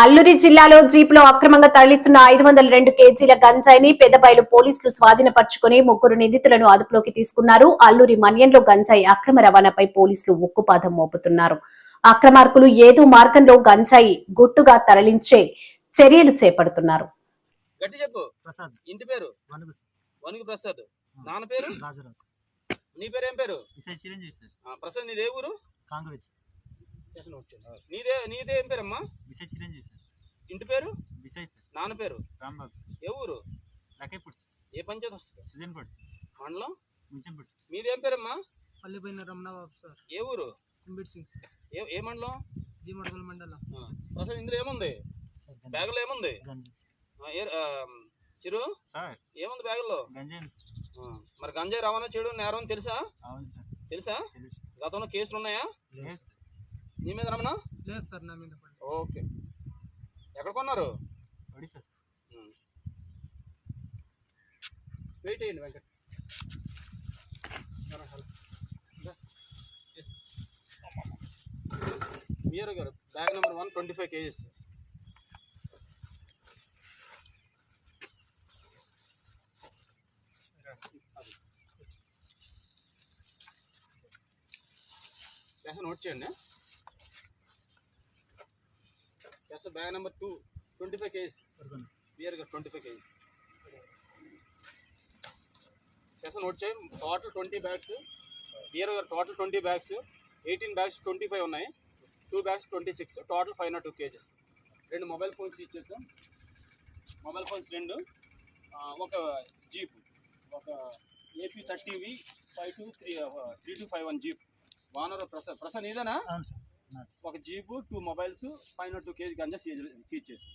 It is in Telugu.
అల్లూరి జిల్లాలో జీపులో అక్రమంగా తరలిస్తున్న ఐదు వందల రెండు కేజీల గంజాయిని పెద్దబయలు పోలీసులు స్వాధీనపరుచుకుని ముగ్గురు నిందితులను అదుపులోకి తీసుకున్నారు. అల్లూరి మన్యంలో గంజాయి అక్రమ రవాణాపై పోలీసులు ఉక్కుపాదం మోపుతున్నారు. అక్రమార్కులు ఏదో మార్గంలో గంజాయి గుట్టుగా తరలించే చర్యలు చేపడుతున్నారు. గట్టి చెప్పు. ప్రసాద్. ఇంటి పేరు? వణుగు వణుకు ప్రసాద్. నాన్న పేరు? రాజరాజు నీ పేరు ఏం పేరు ప్రసాద్ నీదే ఊరు? కాంగ్రెస్ నీదే నీదే ఏం పేరమ్మా? విషయ చిరంజీవి సార్. ఇంటి పేరు? సార్. నాన్న పేరు? రాంబాబు ఏ ఊరు? లకేపూడి ఏ పంచాయతీ వస్తుంది? సుజన్పూడి మండలం? ముంచంపూడి మీదేం పేరమ్మా? పల్లిపోయిన రమణబాబు సార్. ఏ ఊరు? అంబేడ్ సింగ్ సార్. ఏ ఏ మండలం? మండలం ఇందులో ఏముంది. బ్యాగులో ఏముంది? చిరు? ఏముంది బ్యాగులో? మరి గంజాయి రవాణా చేయడం నేరం తెలుసా? అవును సార్. తెలుసా? గతంలో కేసులు ఉన్నాయా నీ మీద రమణ? లేదు సార్ నా మీద ఓకే. ఎక్కడ కొన్నారు? ఒడిశా వెయిట్ చేయండి వెంకట్. మీర్ గారు bag number one twenty five kgs. Note చేయండి. Cash bag number two twenty five kgs. పడుకోండి. బియర్ గారు twenty five kgs. Case note చేయి టోటల్ ట్వంటీ బ్యాగ్స్. బియర్ గారు total twenty bags. Eighteen bags twenty five ఉన్నాయి. Two bags twenty six. Total five nought two kgs. రెండు మొబైల్ ఫోన్స్ ఇచ్చేసాం. మొబైల్ ఫోన్స్ రెండు. ఒక జీప్. ఒక AP thirty V five two three three two five one jeep. వానర్ Prasad Prasad ఇదేనా. ఒక jeep two mobiles five nought two kg ganja seize seize చేసి